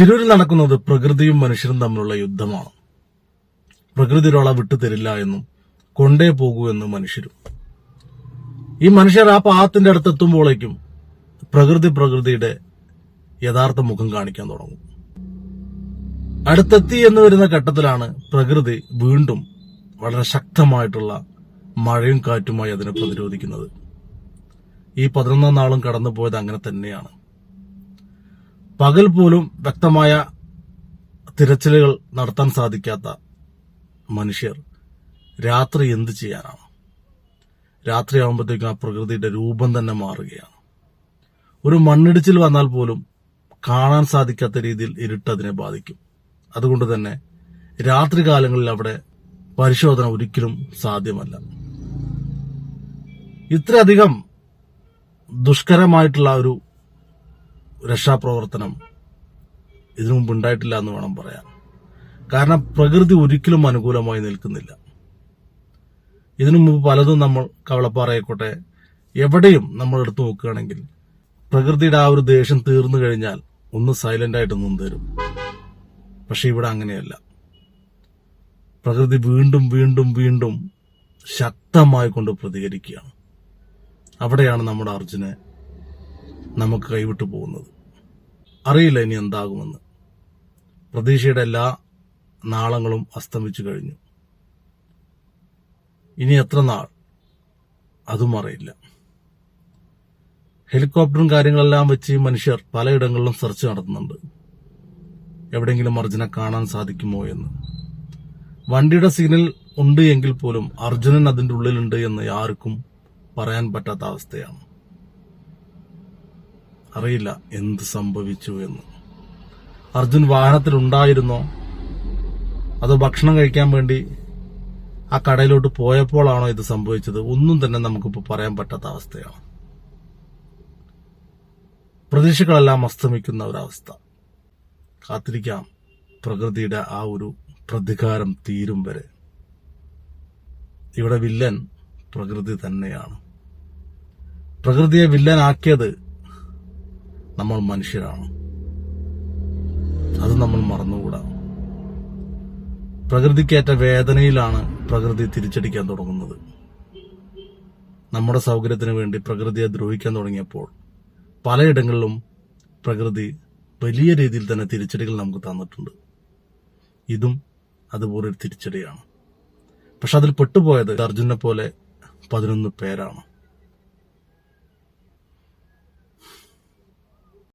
ശിരൂരിൽ നടക്കുന്നത് പ്രകൃതിയും മനുഷ്യരും തമ്മിലുള്ള യുദ്ധമാണ്. പ്രകൃതി ഒരാളെ വിട്ടുതരില്ല എന്നും കൊണ്ടേ പോകൂ എന്നും മനുഷ്യരും. ഈ മനുഷ്യർ ആ പാത്തിന്റെ അടുത്തെത്തുമ്പോഴേക്കും പ്രകൃതി പ്രകൃതിയുടെ യഥാർത്ഥ മുഖം കാണിക്കാൻ തുടങ്ങും. അടുത്തെത്തി എന്ന് വരുന്ന ഘട്ടത്തിലാണ് പ്രകൃതി വീണ്ടും വളരെ ശക്തമായിട്ടുള്ള മഴയും കാറ്റുമായി അതിനെ പ്രതിരോധിക്കുന്നത്. ഈ പതിനൊന്നാം നാളും കടന്നുപോയത് അങ്ങനെ തന്നെയാണ്. പകൽ പോലും വ്യക്തമായ തിരച്ചിലുകൾ നടത്താൻ സാധിക്കാത്ത മനുഷ്യർ രാത്രി എന്ത് ചെയ്യാനാണ്? രാത്രിയാകുമ്പോഴത്തേക്കും ആ പ്രകൃതിയുടെ രൂപം തന്നെ മാറുകയാണ്. ഒരു മണ്ണിടിച്ചിൽ വന്നാൽ പോലും കാണാൻ സാധിക്കാത്ത രീതിയിൽ ഇരുട്ട് അതിനെ ബാധിക്കും. അതുകൊണ്ട് തന്നെ രാത്രി കാലങ്ങളിൽ അവിടെ പരിശോധന ഒരിക്കലും സാധ്യമല്ല. ഇത്രയധികം ദുഷ്കരമായിട്ടുള്ള ഒരു രക്ഷാപ്രവർത്തനം ഇതിനു മുമ്പ് ഉണ്ടായിട്ടില്ല എന്ന് വേണം പറയാൻ. കാരണം പ്രകൃതി ഒരിക്കലും അനുകൂലമായി നിൽക്കുന്നില്ല. ഇതിനു മുമ്പ് പലതും നമ്മൾ കവളപ്പാറയായിക്കോട്ടെ എവിടെയും നമ്മൾ എടുത്തു നോക്കുകയാണെങ്കിൽ പ്രകൃതിയുടെ ആ ഒരു ദേഷ്യം തീർന്നു കഴിഞ്ഞാൽ ഒന്ന് സൈലന്റ് ആയിട്ട് നിന്ന് തരും. പക്ഷെ ഇവിടെ അങ്ങനെയല്ല. പ്രകൃതി വീണ്ടും വീണ്ടും വീണ്ടും ശക്തമായി കൊണ്ട് പ്രതികരിക്കുകയാണ്. അവിടെയാണ് നമ്മുടെ അർജുനെ നമുക്ക് കൈവിട്ടു പോകുന്നത്. അറിയില്ല ഇനി എന്താകുമെന്ന്. പ്രതീക്ഷയുടെ എല്ലാ നാളങ്ങളും അസ്തമിച്ചു കഴിഞ്ഞു. ഇനി എത്ര നാൾ? അതും അറിയില്ല. ഹെലികോപ്റ്ററും കാര്യങ്ങളെല്ലാം വെച്ച് മനുഷ്യർ പലയിടങ്ങളിലും സെർച്ച് നടത്തുന്നുണ്ട്. എവിടെയെങ്കിലും അർജുനെ കാണാൻ സാധിക്കുമോ എന്ന്. വണ്ടിയുടെ സീനിൽ ഉണ്ട് എങ്കിൽ പോലും അർജുനൻ അതിന്റെ ഉള്ളിലുണ്ട് എന്ന് ആർക്കും പറയാൻ പറ്റാത്ത അവസ്ഥയാണ്. അറിയില്ല എന്ത് സംഭവിച്ചു എന്ന്. അർജുൻ വാഹനത്തിലുണ്ടായിരുന്നോ? അതോ ഭക്ഷണം കഴിക്കാൻ വേണ്ടി ആ കടയിലോട്ട് പോയപ്പോഴാണോ ഇത് സംഭവിച്ചത്? ഒന്നും തന്നെ നമുക്കിപ്പോൾ പറയാൻ പറ്റാത്ത അവസ്ഥയാണ്. പ്രതീക്ഷകളെല്ലാം അസ്തമിക്കുന്ന ഒരവസ്ഥ. കാത്തിരിക്കാം. പ്രകൃതിയുടെ ആ ഒരു പ്രതികാരം തീരും വരെ. ഇവിടെ വില്ലൻ പ്രകൃതി തന്നെയാണ്. പ്രകൃതിയെ വില്ലനാക്കിയത് നമ്മൾ മനുഷ്യരാണ്. അത് നമ്മൾ മറന്നുകൂടാ. പ്രകൃതിക്കേറ്റ വേദനയിലാണ് പ്രകൃതി തിരിച്ചടിക്കാൻ തുടങ്ങുന്നത്. നമ്മുടെ സൗകര്യത്തിന് വേണ്ടി പ്രകൃതിയെ ദ്രോഹിക്കാൻ തുടങ്ങിയപ്പോൾ പലയിടങ്ങളിലും പ്രകൃതി വലിയ രീതിയിൽ തന്നെ തിരിച്ചടികൾ നമുക്ക് തന്നിട്ടുണ്ട്. ഇതും അതുപോലൊരു തിരിച്ചടിയാണ്. പക്ഷെ അതിൽ പെട്ടുപോയത് അർജുനെ പോലെ പതിനൊന്ന് പേരാണ്.